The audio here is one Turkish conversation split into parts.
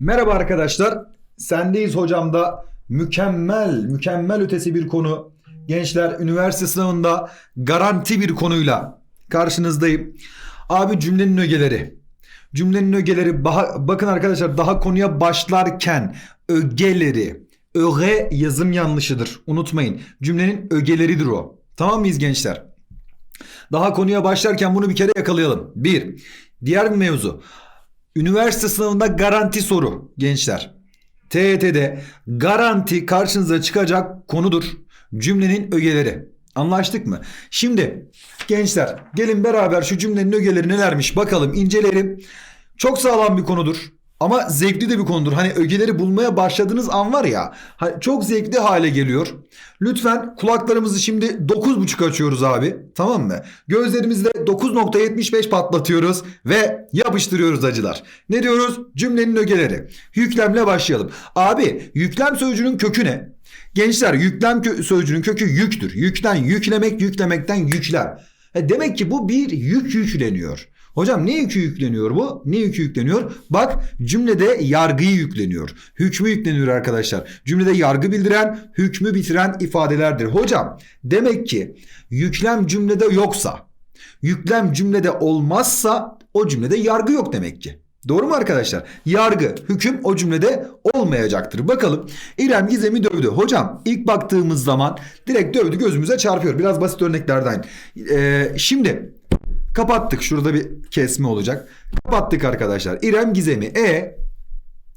Merhaba arkadaşlar. Sendeyiz hocamda mükemmel, mükemmel ötesi bir konu. Gençler üniversite sınavında garanti bir konuyla karşınızdayım. Abi cümlenin ögeleri. Cümlenin ögeleri bakın arkadaşlar daha konuya başlarken ögeleri öge yazım yanlışıdır. Unutmayın. Cümlenin ögeleridir o. Tamam mıyız gençler? Daha konuya başlarken bunu bir kere yakalayalım. Bir. Diğer bir mevzu. Üniversite sınavında garanti soru gençler. TYT'de garanti karşınıza çıkacak konudur. Cümlenin ögeleri. Anlaştık mı? Şimdi gençler gelin beraber şu cümlenin ögeleri nelermiş bakalım inceleyelim. Çok sağlam bir konudur. Ama zevkli de bir konudur. Hani ögeleri bulmaya başladığınız an var ya çok zevkli hale geliyor. Lütfen kulaklarımızı şimdi 9.5 açıyoruz abi. Tamam mı? Gözlerimizde 9.75 patlatıyoruz ve yapıştırıyoruz acılar. Ne diyoruz? Cümlenin ögeleri. Yüklemle başlayalım. Abi yüklem sözcüğünün kökü ne? Gençler yüklem kö- sözcüğünün kökü yüktür. Yükten yüklemek, yüklemekten yüklem. E demek ki bu bir yük yükleniyor. Hocam ne yükü yükleniyor bu? Ne yükü yükleniyor? Bak cümlede yargıyı yükleniyor. Hükmü yükleniyor arkadaşlar. Cümlede yargı bildiren, hükmü bitiren ifadelerdir. Hocam demek ki yüklem cümlede yoksa, yüklem cümlede olmazsa o cümlede yargı yok demek ki. Doğru mu arkadaşlar? Yargı, hüküm o cümlede olmayacaktır. Bakalım İrem Gizem'i dövdü. Hocam ilk baktığımız zaman direkt dövdü gözümüze çarpıyor. Biraz basit örneklerden. Ee, şimdi kapattık. Şurada bir kesme olacak. Kapattık arkadaşlar. İrem Gizem'i. E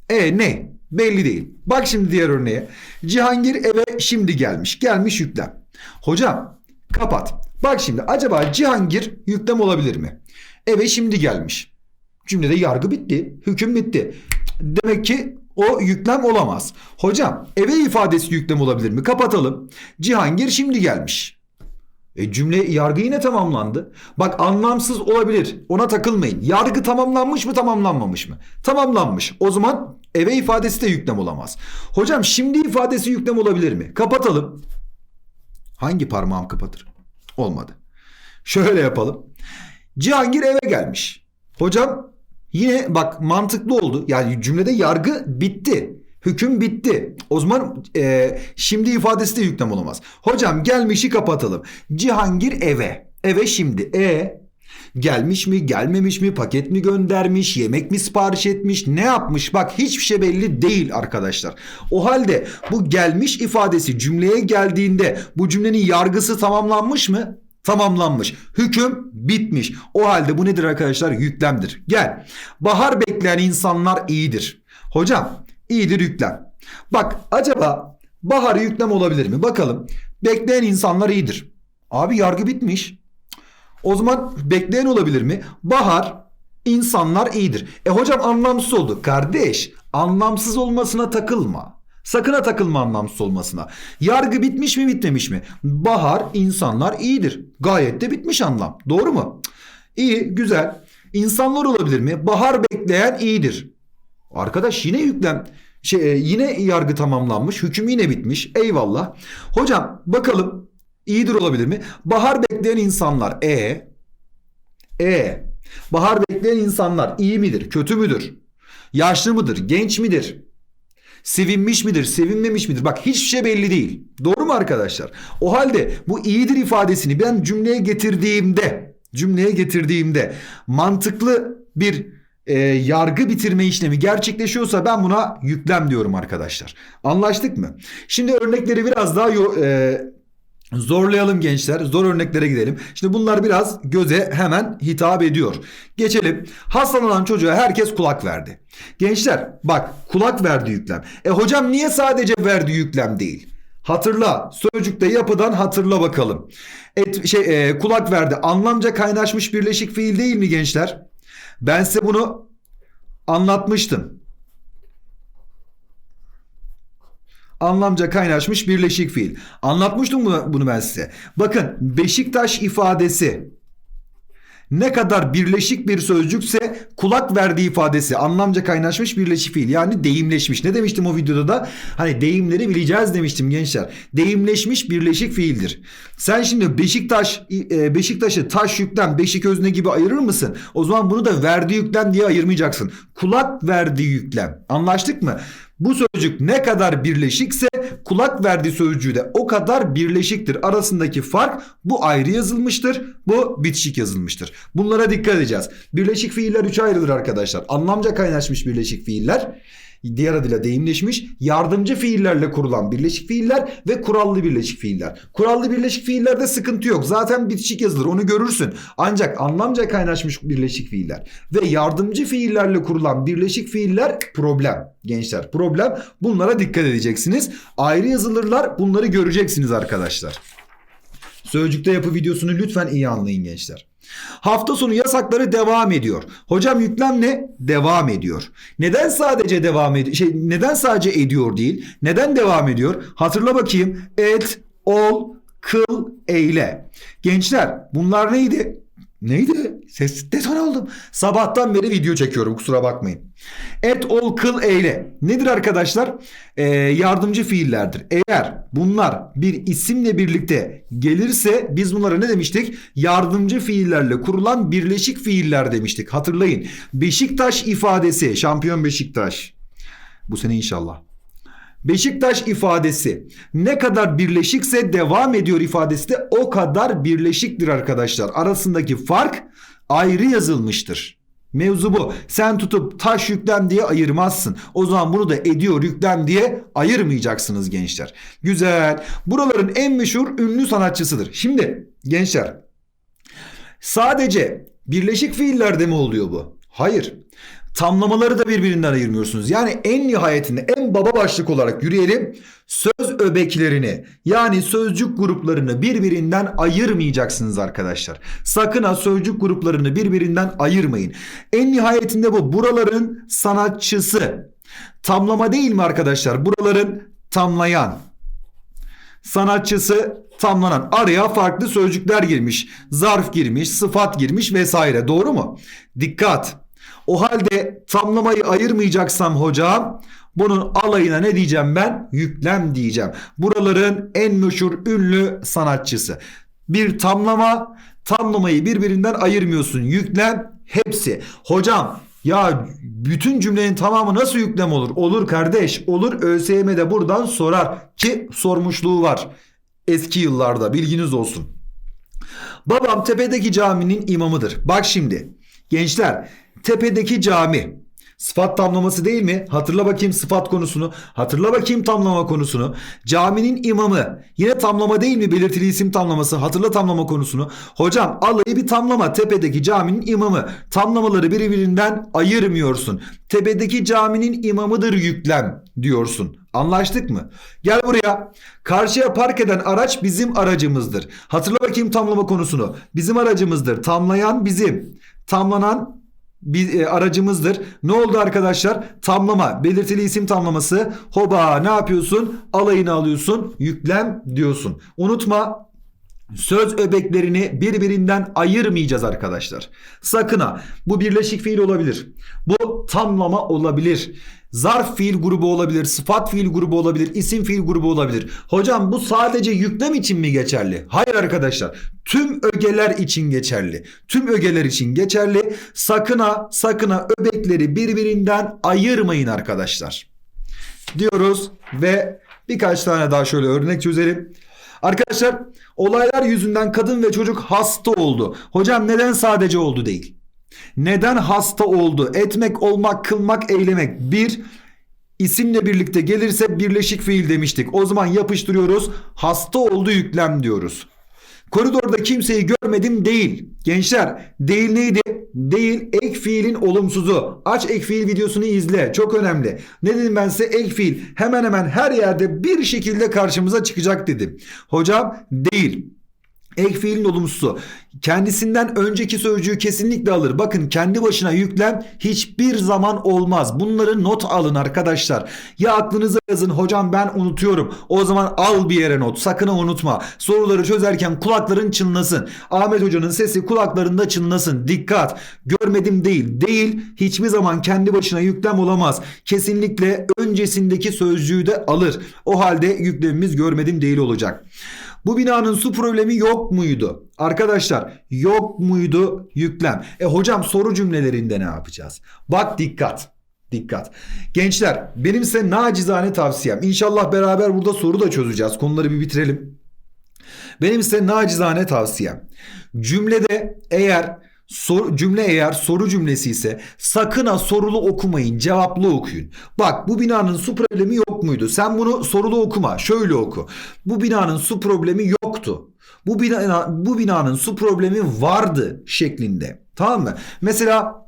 e ne? Belli değil. Bak şimdi diğer örneğe. Cihangir eve şimdi gelmiş. Gelmiş yüklem. Hocam kapat. Bak şimdi acaba Cihangir yüklem olabilir mi? Eve şimdi gelmiş. Cümlede yargı bitti. Hüküm bitti. Demek ki o yüklem olamaz. Hocam eve ifadesi yüklem olabilir mi? Kapatalım. Cihangir şimdi gelmiş. E cümle yargı yine tamamlandı. Bak anlamsız olabilir. Ona takılmayın. Yargı tamamlanmış mı tamamlanmamış mı? Tamamlanmış. O zaman eve ifadesi de yüklem olamaz. Hocam şimdi ifadesi yüklem olabilir mi? Kapatalım. Hangi parmağım kapatır? Olmadı. Şöyle yapalım. Cihangir eve gelmiş. Hocam yine bak mantıklı oldu. Yani cümlede yargı bitti. Hüküm bitti. O zaman e, şimdi ifadesi de yüklem olamaz. Hocam gelmişi kapatalım. Cihangir eve. Eve şimdi. E gelmiş mi gelmemiş mi paket mi göndermiş yemek mi sipariş etmiş ne yapmış bak hiçbir şey belli değil arkadaşlar. O halde bu gelmiş ifadesi cümleye geldiğinde bu cümlenin yargısı tamamlanmış mı? Tamamlanmış. Hüküm bitmiş. O halde bu nedir arkadaşlar? Yüklemdir. Gel. Bahar bekleyen insanlar iyidir. Hocam iyidir yüklem. Bak acaba bahar yüklem olabilir mi? Bakalım. Bekleyen insanlar iyidir. Abi yargı bitmiş. O zaman bekleyen olabilir mi? Bahar insanlar iyidir. E hocam anlamsız oldu. Kardeş anlamsız olmasına takılma. Sakın ha takılma anlamsız olmasına. Yargı bitmiş mi bitmemiş mi? Bahar insanlar iyidir. Gayet de bitmiş anlam. Doğru mu? İyi güzel. İnsanlar olabilir mi? Bahar bekleyen iyidir. Arkadaş yine yüklem şey e, yine yargı tamamlanmış. Hüküm yine bitmiş. Eyvallah. Hocam bakalım iyidir olabilir mi? Bahar bekleyen insanlar e e bahar bekleyen insanlar iyi midir? Kötü müdür? Yaşlı mıdır? Genç midir? Sevinmiş midir? Sevinmemiş midir? Bak hiçbir şey belli değil. Doğru mu arkadaşlar? O halde bu iyidir ifadesini ben cümleye getirdiğimde cümleye getirdiğimde mantıklı bir e, yargı bitirme işlemi gerçekleşiyorsa ben buna yüklem diyorum arkadaşlar. Anlaştık mı? Şimdi örnekleri biraz daha e, Zorlayalım gençler. Zor örneklere gidelim. Şimdi bunlar biraz göze hemen hitap ediyor. Geçelim. Hastalanan çocuğa herkes kulak verdi. Gençler bak kulak verdi yüklem. E hocam niye sadece verdi yüklem değil? Hatırla. Sözcükte yapıdan hatırla bakalım. Et, şey e, kulak verdi. Anlamca kaynaşmış birleşik fiil değil mi gençler? Ben size bunu anlatmıştım. anlamca kaynaşmış birleşik fiil. Anlatmıştım bunu, ben size. Bakın Beşiktaş ifadesi ne kadar birleşik bir sözcükse kulak verdiği ifadesi anlamca kaynaşmış birleşik fiil yani deyimleşmiş. Ne demiştim o videoda da? Hani deyimleri bileceğiz demiştim gençler. Deyimleşmiş birleşik fiildir. Sen şimdi Beşiktaş e, Beşiktaş'ı taş yüklem Beşik özne gibi ayırır mısın? O zaman bunu da verdiği yüklem diye ayırmayacaksın. Kulak verdiği yüklem. Anlaştık mı? Bu sözcük ne kadar birleşikse kulak verdiği sözcüğü de o kadar birleşiktir. Arasındaki fark bu ayrı yazılmıştır. Bu bitişik yazılmıştır. Bunlara dikkat edeceğiz. Birleşik fiiller üçe ayrılır arkadaşlar. Anlamca kaynaşmış birleşik fiiller. Diğer adıyla deyimleşmiş yardımcı fiillerle kurulan birleşik fiiller ve kurallı birleşik fiiller. Kurallı birleşik fiillerde sıkıntı yok. Zaten bitişik yazılır onu görürsün. Ancak anlamca kaynaşmış birleşik fiiller ve yardımcı fiillerle kurulan birleşik fiiller problem gençler. Problem bunlara dikkat edeceksiniz. Ayrı yazılırlar bunları göreceksiniz arkadaşlar. Sözcükte yapı videosunu lütfen iyi anlayın gençler. Hafta sonu yasakları devam ediyor. Hocam yüklem ne? Devam ediyor. Neden sadece devam ediyor? Şey neden sadece ediyor değil? Neden devam ediyor? Hatırla bakayım. Et, ol, kıl, eyle. Gençler bunlar neydi? Neydi? Ses detone oldum. Sabahtan beri video çekiyorum kusura bakmayın. Et, ol, kıl, eyle. Nedir arkadaşlar? Ee, yardımcı fiillerdir. Eğer bunlar bir isimle birlikte gelirse biz bunlara ne demiştik? Yardımcı fiillerle kurulan birleşik fiiller demiştik. Hatırlayın. Beşiktaş ifadesi. Şampiyon Beşiktaş. Bu sene inşallah. Beşiktaş ifadesi ne kadar birleşikse devam ediyor ifadesi de o kadar birleşiktir arkadaşlar. Arasındaki fark ayrı yazılmıştır. Mevzu bu. Sen tutup taş yüklem diye ayırmazsın. O zaman bunu da ediyor yüklem diye ayırmayacaksınız gençler. Güzel. Buraların en meşhur ünlü sanatçısıdır. Şimdi gençler sadece birleşik fiillerde mi oluyor bu? Hayır. Tamlamaları da birbirinden ayırmıyorsunuz. Yani en nihayetinde en baba başlık olarak yürüyelim. Söz öbeklerini yani sözcük gruplarını birbirinden ayırmayacaksınız arkadaşlar. Sakın ha sözcük gruplarını birbirinden ayırmayın. En nihayetinde bu buraların sanatçısı. Tamlama değil mi arkadaşlar? Buraların tamlayan, sanatçısı tamlanan araya farklı sözcükler girmiş. Zarf girmiş, sıfat girmiş vesaire. Doğru mu? Dikkat. O halde tamlamayı ayırmayacaksam hocam bunun alayına ne diyeceğim ben? Yüklem diyeceğim. Buraların en meşhur ünlü sanatçısı. Bir tamlama, tamlamayı birbirinden ayırmıyorsun. Yüklem hepsi. Hocam ya bütün cümlenin tamamı nasıl yüklem olur? Olur kardeş. Olur ÖSYM de buradan sorar ki sormuşluğu var. Eski yıllarda bilginiz olsun. Babam tepedeki caminin imamıdır. Bak şimdi gençler tepedeki cami Sıfat tamlaması değil mi? Hatırla bakayım sıfat konusunu. Hatırla bakayım tamlama konusunu. Caminin imamı. Yine tamlama değil mi? Belirtili isim tamlaması. Hatırla tamlama konusunu. Hocam alayı bir tamlama. Tepedeki caminin imamı. Tamlamaları birbirinden ayırmıyorsun. Tepedeki caminin imamıdır yüklem diyorsun. Anlaştık mı? Gel buraya. Karşıya park eden araç bizim aracımızdır. Hatırla bakayım tamlama konusunu. Bizim aracımızdır. Tamlayan bizim. Tamlanan bir e, aracımızdır. Ne oldu arkadaşlar? Tamlama, belirtili isim tamlaması. Hoba ne yapıyorsun? Alayını alıyorsun, yüklem diyorsun. Unutma söz öbeklerini birbirinden ayırmayacağız arkadaşlar. Sakın ha. Bu birleşik fiil olabilir. Bu tamlama olabilir. Zarf fiil grubu olabilir, sıfat fiil grubu olabilir, isim fiil grubu olabilir. Hocam bu sadece yüklem için mi geçerli? Hayır arkadaşlar. Tüm ögeler için geçerli. Tüm ögeler için geçerli. Sakın ha, sakın ha öbekleri birbirinden ayırmayın arkadaşlar. Diyoruz ve birkaç tane daha şöyle örnek çözelim. Arkadaşlar olaylar yüzünden kadın ve çocuk hasta oldu. Hocam neden sadece oldu değil? Neden hasta oldu? Etmek, olmak, kılmak, eylemek. Bir isimle birlikte gelirse birleşik fiil demiştik. O zaman yapıştırıyoruz. Hasta oldu yüklem diyoruz. Koridorda kimseyi görmedim değil. Gençler değil neydi? Değil ek fiilin olumsuzu. Aç ek fiil videosunu izle. Çok önemli. Ne dedim ben size? Ek fiil hemen hemen her yerde bir şekilde karşımıza çıkacak dedim. Hocam değil. Ek fiilin olumsuzu. Kendisinden önceki sözcüğü kesinlikle alır. Bakın kendi başına yüklem hiçbir zaman olmaz. Bunları not alın arkadaşlar. Ya aklınıza yazın hocam ben unutuyorum. O zaman al bir yere not. Sakın unutma. Soruları çözerken kulakların çınlasın. Ahmet hocanın sesi kulaklarında çınlasın. Dikkat. Görmedim değil. Değil hiçbir zaman kendi başına yüklem olamaz. Kesinlikle öncesindeki sözcüğü de alır. O halde yüklemimiz görmedim değil olacak. Bu binanın su problemi yok muydu? Arkadaşlar yok muydu yüklem? E hocam soru cümlelerinde ne yapacağız? Bak dikkat. Dikkat. Gençler benim size nacizane tavsiyem. İnşallah beraber burada soru da çözeceğiz. Konuları bir bitirelim. Benim size nacizane tavsiyem. Cümlede eğer sor, cümle eğer soru cümlesi ise sakın ha sorulu okumayın cevaplı okuyun. Bak bu binanın su problemi yok muydu? Sen bunu sorulu okuma şöyle oku. Bu binanın su problemi yoktu. Bu, bina, bu binanın su problemi vardı şeklinde. Tamam mı? Mesela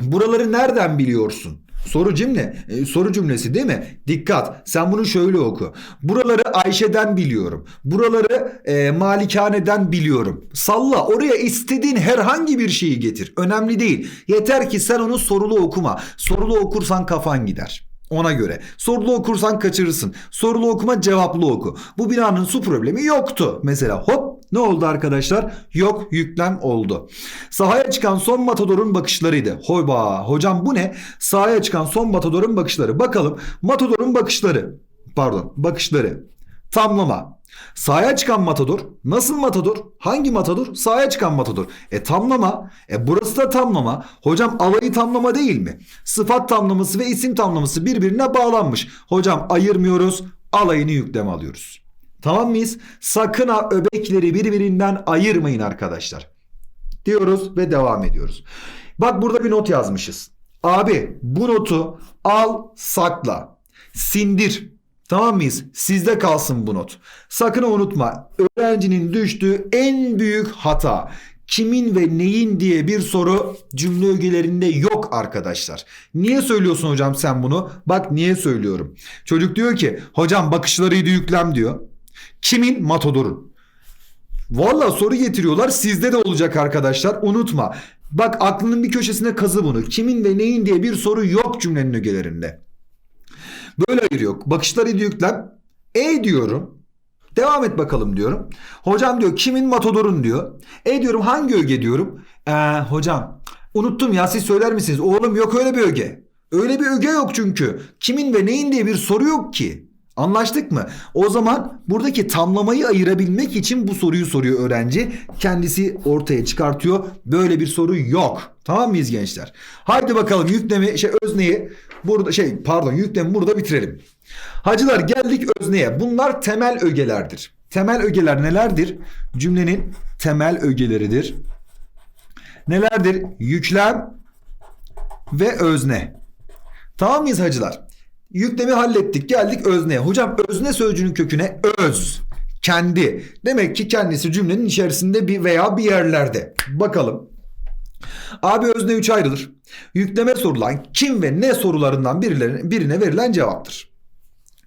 buraları nereden biliyorsun? Soru cümle, e, soru cümlesi değil mi? Dikkat. Sen bunu şöyle oku. Buraları Ayşe'den biliyorum. Buraları e, Malikane'den biliyorum. Salla oraya istediğin herhangi bir şeyi getir. Önemli değil. Yeter ki sen onu sorulu okuma. Sorulu okursan kafan gider. Ona göre. Sorulu okursan kaçırırsın. Sorulu okuma cevaplı oku. Bu binanın su problemi yoktu. Mesela hop ne oldu arkadaşlar? Yok yüklem oldu. Sahaya çıkan son matadorun bakışlarıydı. Hoyba hocam bu ne? Sahaya çıkan son matadorun bakışları. Bakalım matadorun bakışları. Pardon bakışları. Tamlama. Sahaya çıkan matador. Nasıl matador? Hangi matador? Sahaya çıkan matador. E tamlama. E burası da tamlama. Hocam alayı tamlama değil mi? Sıfat tamlaması ve isim tamlaması birbirine bağlanmış. Hocam ayırmıyoruz. Alayını yükleme alıyoruz. Tamam mıyız? Sakın ha öbekleri birbirinden ayırmayın arkadaşlar. Diyoruz ve devam ediyoruz. Bak burada bir not yazmışız. Abi bu notu al sakla. Sindir. Tamam mıyız? Sizde kalsın bu not. Sakın unutma. Öğrencinin düştüğü en büyük hata kimin ve neyin diye bir soru cümle ögelerinde yok arkadaşlar. Niye söylüyorsun hocam sen bunu? Bak niye söylüyorum. Çocuk diyor ki hocam bakışlarıydı yüklem diyor. Kimin? Matador'un. Valla soru getiriyorlar sizde de olacak arkadaşlar unutma. Bak aklının bir köşesine kazı bunu. Kimin ve neyin diye bir soru yok cümlenin ögelerinde. Böyle ayırıyor. Bakışları yüklem. E diyorum. Devam et bakalım diyorum. Hocam diyor kimin matadorun diyor. E diyorum hangi öge diyorum. Ee, hocam unuttum ya siz söyler misiniz? Oğlum yok öyle bir öge. Öyle bir öge yok çünkü. Kimin ve neyin diye bir soru yok ki. Anlaştık mı? O zaman buradaki tamlamayı ayırabilmek için bu soruyu soruyor öğrenci. Kendisi ortaya çıkartıyor. Böyle bir soru yok. Tamam mıyız gençler? Haydi bakalım yüklemi şey özneyi burada şey pardon yüklemi burada bitirelim. Hacılar geldik özneye. Bunlar temel ögelerdir. Temel ögeler nelerdir? Cümlenin temel ögeleridir. Nelerdir? Yüklem ve özne. Tamam mıyız hacılar? Yüklemi hallettik geldik özneye. Hocam özne sözcüğünün köküne öz. Kendi. Demek ki kendisi cümlenin içerisinde bir veya bir yerlerde. Bakalım. Abi özne 3 ayrılır. Yükleme sorulan kim ve ne sorularından birine verilen cevaptır.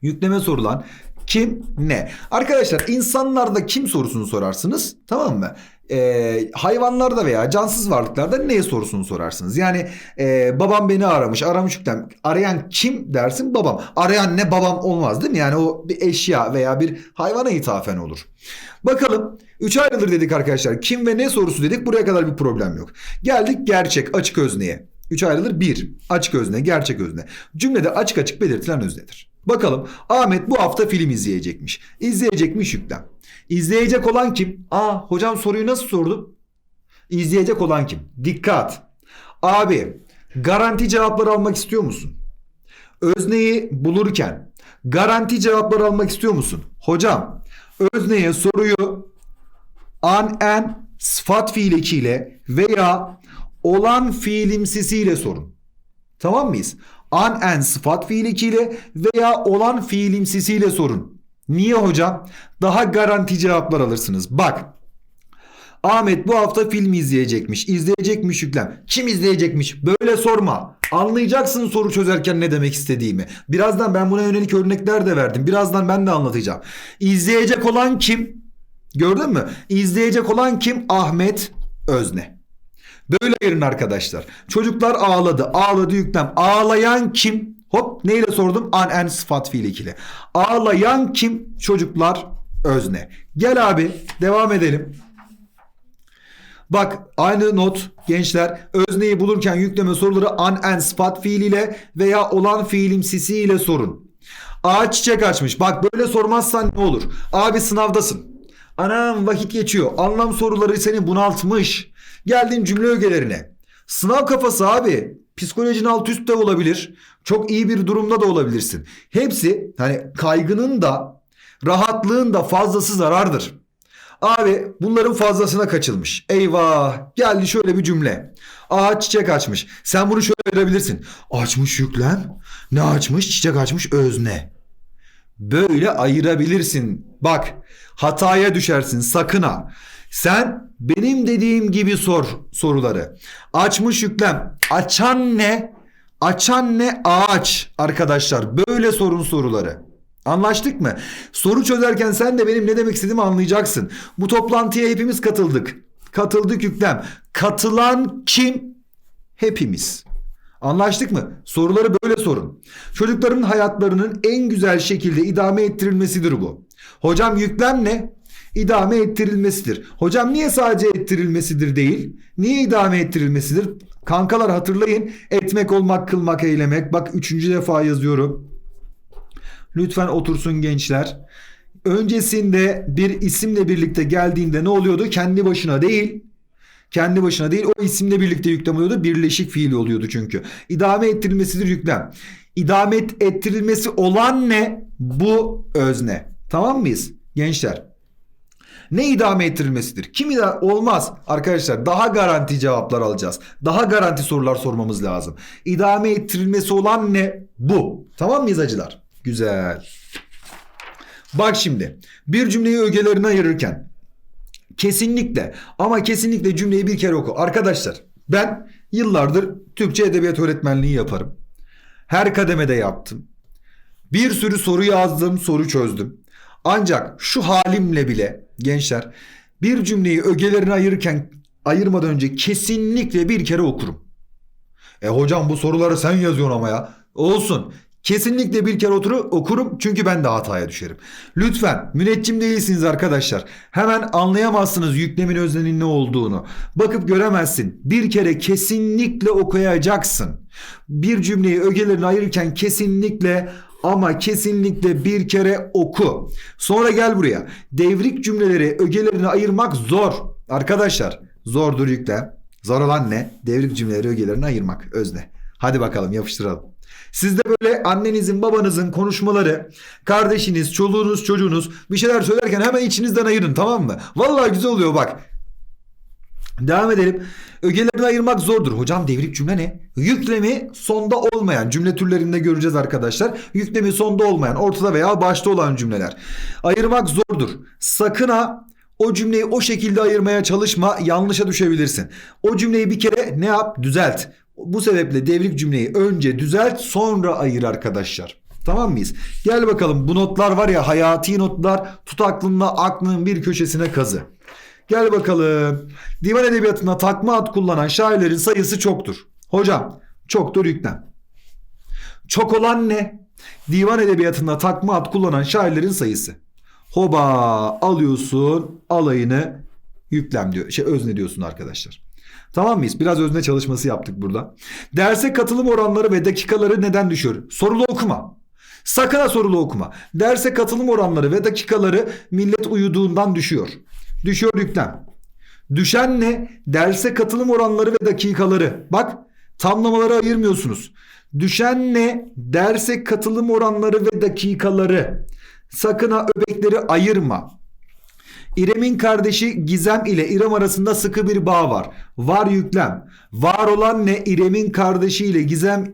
Yükleme sorulan kim ne? Arkadaşlar insanlarda kim sorusunu sorarsınız tamam mı? Ee, hayvanlarda veya cansız varlıklarda ne sorusunu sorarsınız. Yani e, babam beni aramış aramış yüklem. Arayan kim dersin babam. Arayan ne babam olmaz değil mi? Yani o bir eşya veya bir hayvana ithafen olur. Bakalım 3 ayrılır dedik arkadaşlar. Kim ve ne sorusu dedik buraya kadar bir problem yok. Geldik gerçek açık özneye. 3 ayrılır 1. Açık özne gerçek özne. Cümlede açık açık belirtilen öznedir. Bakalım Ahmet bu hafta film izleyecekmiş. İzleyecekmiş yüklem. İzleyecek olan kim? Aa hocam soruyu nasıl sordum? İzleyecek olan kim? Dikkat. Abi garanti cevaplar almak istiyor musun? Özneyi bulurken garanti cevaplar almak istiyor musun? Hocam özneye soruyu an en sıfat fiil ekiyle veya olan fiilimsisiyle sorun. Tamam mıyız? An en sıfat fiil ekiyle veya olan fiilimsisiyle sorun. Niye hocam? Daha garanti cevaplar alırsınız. Bak. Ahmet bu hafta film izleyecekmiş. İzleyecekmiş yüklem. Kim izleyecekmiş? Böyle sorma. Anlayacaksın soru çözerken ne demek istediğimi. Birazdan ben buna yönelik örnekler de verdim. Birazdan ben de anlatacağım. İzleyecek olan kim? Gördün mü? İzleyecek olan kim? Ahmet Özne. Böyle ayırın arkadaşlar. Çocuklar ağladı. Ağladı yüklem. Ağlayan kim? Hop neyle sordum? An en sıfat fiil ikili. Ağlayan kim? Çocuklar özne. Gel abi devam edelim. Bak aynı not gençler özneyi bulurken yükleme soruları an en sıfat fiiliyle veya olan fiilimsisi ile sorun. Ağaç çiçek açmış. Bak böyle sormazsan ne olur? Abi sınavdasın. Anam vakit geçiyor. Anlam soruları seni bunaltmış. Geldin cümle ögelerine. Sınav kafası abi. Psikolojin alt üst de olabilir. Çok iyi bir durumda da olabilirsin. Hepsi hani kaygının da rahatlığın da fazlası zarardır. Abi bunların fazlasına kaçılmış. Eyvah geldi şöyle bir cümle. Ağaç çiçek açmış. Sen bunu şöyle verebilirsin. Açmış yüklem. Ne açmış? Çiçek açmış özne. Böyle ayırabilirsin. Bak hataya düşersin sakın ha. Sen benim dediğim gibi sor soruları. Açmış yüklem. Açan ne? Açan ne? Ağaç arkadaşlar. Böyle sorun soruları. Anlaştık mı? Soru çözerken sen de benim ne demek istediğimi anlayacaksın. Bu toplantıya hepimiz katıldık. Katıldık yüklem. Katılan kim? Hepimiz. Anlaştık mı? Soruları böyle sorun. Çocukların hayatlarının en güzel şekilde idame ettirilmesidir bu. Hocam yüklem ne? İdame ettirilmesidir. Hocam niye sadece ettirilmesidir değil? Niye idame ettirilmesidir? Kankalar hatırlayın. Etmek, olmak, kılmak, eylemek. Bak üçüncü defa yazıyorum. Lütfen otursun gençler. Öncesinde bir isimle birlikte geldiğinde ne oluyordu? Kendi başına değil. Kendi başına değil o isimle birlikte yüklem oluyordu. Birleşik fiil oluyordu çünkü. İdame ettirilmesidir yüklem. İdame ettirilmesi olan ne? Bu özne. Tamam mıyız? Gençler. Ne idame ettirilmesidir? Kim idame olmaz arkadaşlar. Daha garanti cevaplar alacağız. Daha garanti sorular sormamız lazım. İdame ettirilmesi olan ne? Bu. Tamam mıyız acılar? Güzel. Bak şimdi bir cümleyi ögelerine ayırırken kesinlikle ama kesinlikle cümleyi bir kere oku. Arkadaşlar ben yıllardır Türkçe edebiyat öğretmenliği yaparım. Her kademede yaptım. Bir sürü soru yazdım, soru çözdüm. Ancak şu halimle bile gençler bir cümleyi ögelerine ayırırken ayırmadan önce kesinlikle bir kere okurum. E hocam bu soruları sen yazıyorsun ama ya. Olsun. Kesinlikle bir kere oturu okurum çünkü ben de hataya düşerim. Lütfen müneccim değilsiniz arkadaşlar. Hemen anlayamazsınız yüklemin öznenin ne olduğunu. Bakıp göremezsin. Bir kere kesinlikle okuyacaksın. Bir cümleyi ögelerine ayırırken kesinlikle ama kesinlikle bir kere oku. Sonra gel buraya. Devrik cümleleri ögelerine ayırmak zor. Arkadaşlar zordur yüklem. Zor olan ne? Devrik cümleleri ögelerine ayırmak özne. Hadi bakalım yapıştıralım. Sizde böyle annenizin babanızın konuşmaları, kardeşiniz, çoluğunuz, çocuğunuz bir şeyler söylerken hemen içinizden ayırın tamam mı? Vallahi güzel oluyor bak. Devam edelim. Ögelerini ayırmak zordur. Hocam devrik cümle ne? Yüklemi sonda olmayan cümle türlerinde göreceğiz arkadaşlar. Yüklemi sonda olmayan, ortada veya başta olan cümleler. Ayırmak zordur. Sakın ha o cümleyi o şekilde ayırmaya çalışma. Yanlışa düşebilirsin. O cümleyi bir kere ne yap? Düzelt. Bu sebeple devrik cümleyi önce düzelt sonra ayır arkadaşlar. Tamam mıyız? Gel bakalım bu notlar var ya hayati notlar tut aklınla aklının bir köşesine kazı. Gel bakalım. Divan edebiyatında takma ad kullanan şairlerin sayısı çoktur. Hocam çoktur yüklem. Çok olan ne? Divan edebiyatında takma ad kullanan şairlerin sayısı. Hoba alıyorsun alayını yüklem diyor. Şey özne diyorsun arkadaşlar. Tamam mıyız? Biraz özne çalışması yaptık burada. Derse katılım oranları ve dakikaları neden düşüyor? Sorulu okuma. Sakın ha sorulu okuma. Derse katılım oranları ve dakikaları millet uyuduğundan düşüyor. Düşüyor yüklem. Düşen ne? Derse katılım oranları ve dakikaları. Bak tamlamaları ayırmıyorsunuz. Düşen ne? Derse katılım oranları ve dakikaları. Sakın ha öbekleri ayırma. İrem'in kardeşi Gizem ile İrem arasında sıkı bir bağ var. Var yüklem. Var olan ne? İrem'in kardeşi ile Gizem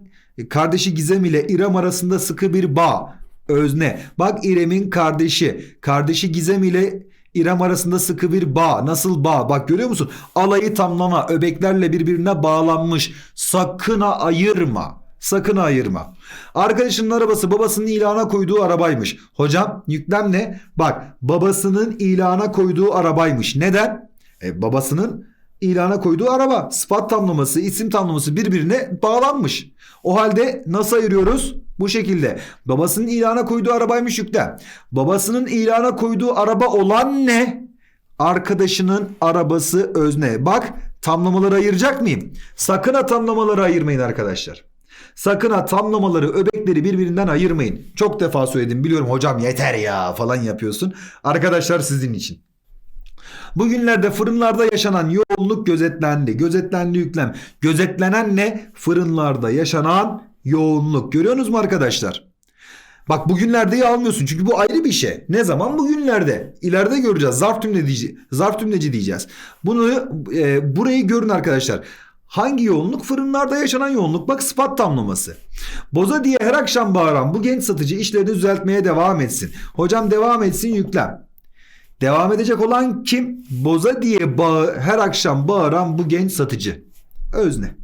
kardeşi Gizem ile İrem arasında sıkı bir bağ. Özne. Bak İrem'in kardeşi. Kardeşi Gizem ile İrem arasında sıkı bir bağ. Nasıl bağ? Bak görüyor musun? Alayı tamlama. Öbeklerle birbirine bağlanmış. Sakın ha ayırma. sakın ayırma. Arkadaşının arabası babasının ilana koyduğu arabaymış. Hocam yüklem ne? Bak babasının ilana koyduğu arabaymış. Neden? E, babasının ilana koyduğu araba. Sıfat tamlaması, isim tamlaması birbirine bağlanmış. O halde nasıl ayırıyoruz? Bu şekilde. Babasının ilana koyduğu arabaymış yüklem. Babasının ilana koyduğu araba olan ne? Arkadaşının arabası özne. Bak tamlamaları ayıracak mıyım? Sakın ha tamlamaları ayırmayın arkadaşlar. Sakın ha tamlamaları, öbekleri birbirinden ayırmayın. Çok defa söyledim biliyorum hocam yeter ya falan yapıyorsun. Arkadaşlar sizin için. Bugünlerde fırınlarda yaşanan yoğunluk gözetlendi. Gözetlendi yüklem. Gözetlenen ne? Fırınlarda yaşanan yoğunluk. Görüyorsunuz mu arkadaşlar? Bak bugünlerdeyi almıyorsun çünkü bu ayrı bir şey. Ne zaman? Bugünlerde. İleride göreceğiz. Zarf tümleci, zarf tümleci diyeceğiz. Bunu e, burayı görün arkadaşlar. Hangi yoğunluk? Fırınlarda yaşanan yoğunluk. Bak sıfat tamlaması. Boza diye her akşam bağıran bu genç satıcı işlerini düzeltmeye devam etsin. Hocam devam etsin yüklem. Devam edecek olan kim? Boza diye bağ her akşam bağıran bu genç satıcı. Özne.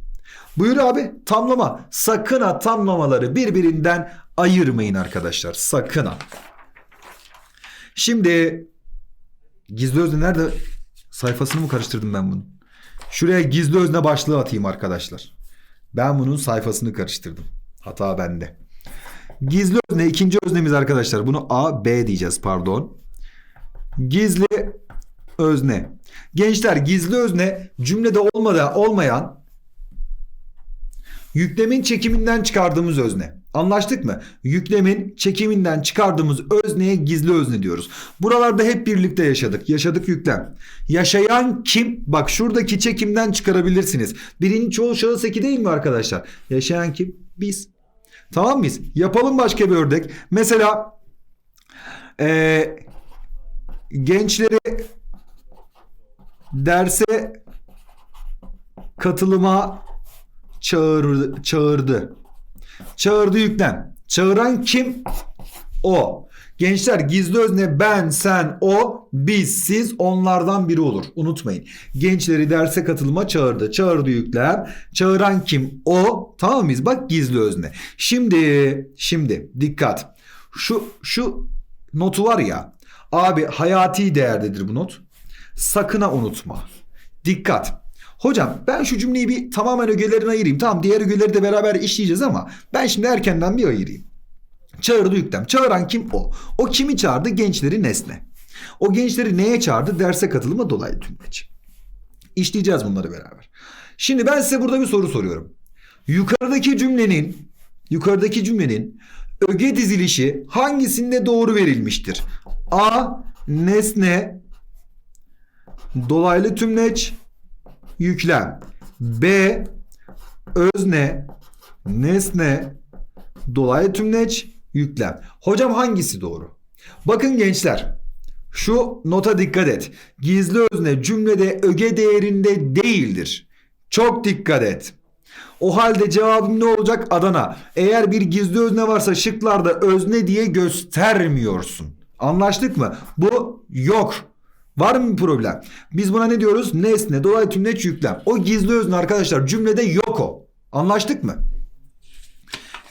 Buyur abi tamlama. Sakın ha tamlamaları birbirinden ayırmayın arkadaşlar. Sakın ha. Şimdi gizli özne nerede? Sayfasını mı karıştırdım ben bunu? Şuraya gizli özne başlığı atayım arkadaşlar. Ben bunun sayfasını karıştırdım. Hata bende. Gizli özne ikinci öznemiz arkadaşlar. Bunu A, B diyeceğiz pardon. Gizli özne. Gençler gizli özne cümlede olmadan olmayan yüklemin çekiminden çıkardığımız özne. Anlaştık mı? Yüklemin çekiminden çıkardığımız özneye gizli özne diyoruz. Buralarda hep birlikte yaşadık. Yaşadık yüklem. Yaşayan kim? Bak şuradaki çekimden çıkarabilirsiniz. Birinci çoğul şahıs eki değil mi arkadaşlar? Yaşayan kim? Biz. Tamam mıyız? Yapalım başka bir örnek. Mesela eee gençleri derse katılıma çağırdı, çağırdı. Çağırdı yüklem. Çağıran kim? O. Gençler gizli özne ben, sen, o, biz, siz onlardan biri olur. Unutmayın. Gençleri derse katılıma çağırdı. Çağırdı yüklem. Çağıran kim? O. Tamam mıyız? Bak gizli özne. Şimdi, şimdi dikkat. Şu, şu notu var ya. Abi hayati değerdedir bu not. Sakın ha unutma. Dikkat. Hocam ben şu cümleyi bir tamamen ögelerine ayırayım. Tamam diğer ögeleri de beraber işleyeceğiz ama ben şimdi erkenden bir ayırayım. Çağırdı yüklem. Çağıran kim? O. O kimi çağırdı? Gençleri nesne. O gençleri neye çağırdı? Derse katılıma dolaylı tümleç. İşleyeceğiz bunları beraber. Şimdi ben size burada bir soru soruyorum. Yukarıdaki cümlenin yukarıdaki cümlenin öge dizilişi hangisinde doğru verilmiştir? A. Nesne dolaylı tümleç yüklem. B. Özne nesne dolaylı tümleç yüklem. Hocam hangisi doğru? Bakın gençler şu nota dikkat et. Gizli özne cümlede öge değerinde değildir. Çok dikkat et. O halde cevabım ne olacak? Adana. Eğer bir gizli özne varsa şıklarda özne diye göstermiyorsun. Anlaştık mı? Bu yok. Var mı bir problem? Biz buna ne diyoruz? Nesne, dolaylı tümleç, yüklem. O gizli özne arkadaşlar cümlede yok o. Anlaştık mı?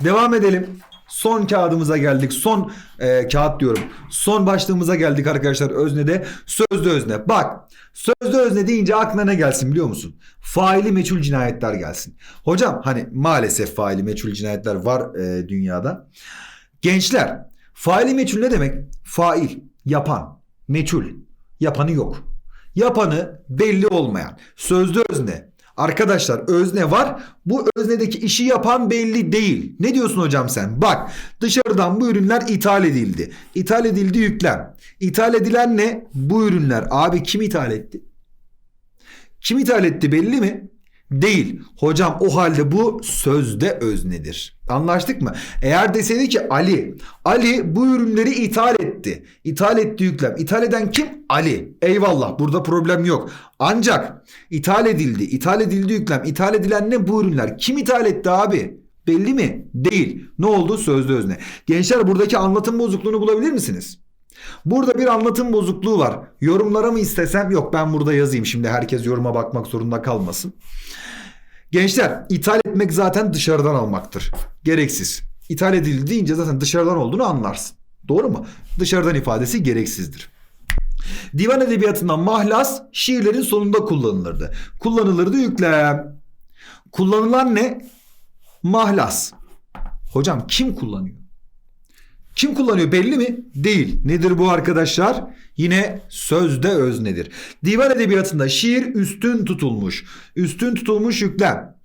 Devam edelim. Son kağıdımıza geldik. Son e, kağıt diyorum. Son başlığımıza geldik arkadaşlar öznede. Sözlü özne. Bak sözlü özne deyince aklına ne gelsin biliyor musun? Faili meçhul cinayetler gelsin. Hocam hani maalesef faili meçhul cinayetler var e, dünyada. Gençler faili meçhul ne demek? Fail, yapan, meçhul. Yapanı yok. Yapanı belli olmayan. Sözlü özne. Arkadaşlar özne var. Bu öznedeki işi yapan belli değil. Ne diyorsun hocam sen? Bak dışarıdan bu ürünler ithal edildi. İthal edildi yüklem. İthal edilen ne? Bu ürünler. Abi kim ithal etti? Kim ithal etti belli mi? Değil. Hocam o halde bu sözde öznedir. Anlaştık mı? Eğer deseydi ki Ali, Ali bu ürünleri ithal etti. İthal etti yüklem. İthal eden kim? Ali. Eyvallah burada problem yok. Ancak ithal edildi. İthal edildi yüklem. İthal edilen ne? Bu ürünler. Kim ithal etti abi? Belli mi? Değil. Ne oldu? Sözde özne. Gençler buradaki anlatım bozukluğunu bulabilir misiniz? Burada bir anlatım bozukluğu var. Yorumlara mı istesem? Yok ben burada yazayım şimdi herkes yoruma bakmak zorunda kalmasın. Gençler ithal etmek zaten dışarıdan almaktır. Gereksiz. İthal edildi deyince zaten dışarıdan olduğunu anlarsın. Doğru mu? Dışarıdan ifadesi gereksizdir. Divan edebiyatından mahlas şiirlerin sonunda kullanılırdı. Kullanılırdı yüklem. Kullanılan ne? Mahlas. Hocam kim kullanıyor? Kim kullanıyor belli mi? Değil. Nedir bu arkadaşlar? Yine sözde öznedir. Divan edebiyatında şiir üstün tutulmuş. Üstün tutulmuş yüklem.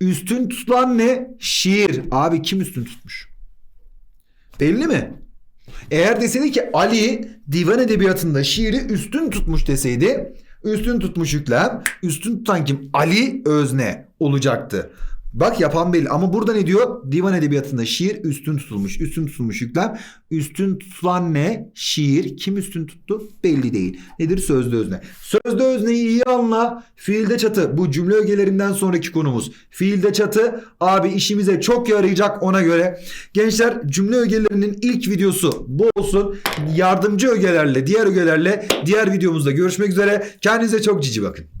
Üstün tutulan ne? Şiir. Abi kim üstün tutmuş? Belli mi? Eğer deseydi ki Ali divan edebiyatında şiiri üstün tutmuş deseydi üstün tutmuş yüklem üstün tutan kim? Ali özne olacaktı. Bak yapan belli ama burada ne diyor? Divan edebiyatında şiir üstün tutulmuş. Üstün tutulmuş yüklem. Üstün tutulan ne? Şiir. Kim üstün tuttu? Belli değil. Nedir? Sözde özne. Sözde özneyi iyi anla. Fiilde çatı. Bu cümle ögelerinden sonraki konumuz. Fiilde çatı abi işimize çok yarayacak ona göre. Gençler cümle ögelerinin ilk videosu bu olsun. Yardımcı ögelerle, diğer ögelerle diğer videomuzda görüşmek üzere. Kendinize çok cici bakın.